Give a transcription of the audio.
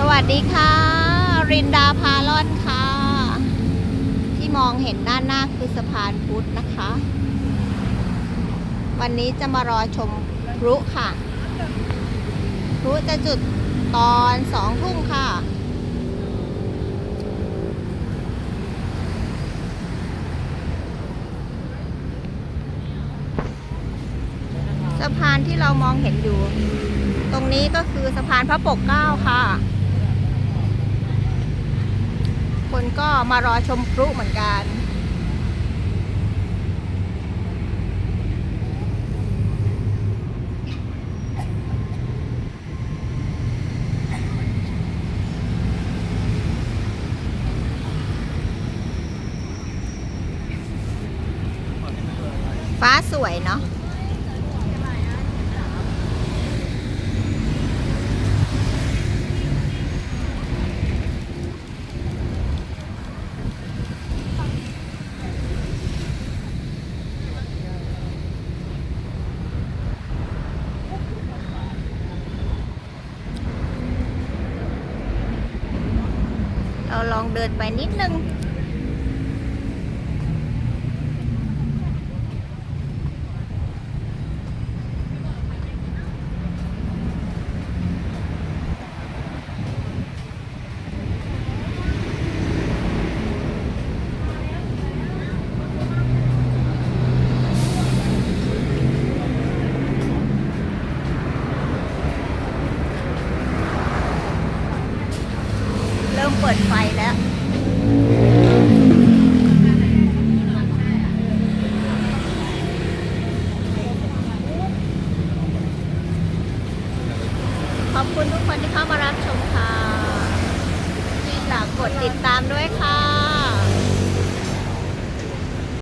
สวัสดีค่ะ รินดาพาลอนค่ะ ที่มองเห็นด้านหน้าคือสะพานพุทธนะคะ วันนี้จะมารอชมพลุค่ะพลุจะจุดตอนสองทุ่มค่ะสะพานที่เรามองเห็นอยู่ ตรงนี้ก็คือสะพานพระปกเกล้าค่ะ คนก็มารอชมพลุเหมือนกัน ฟ้าสวยเนาะ เราลองเดินไปนิดนึง เปิดไฟแล้วขอบคุณทุกคนที่เข้ามารับชมค่ะฝากกดติดตามด้วยค่ะ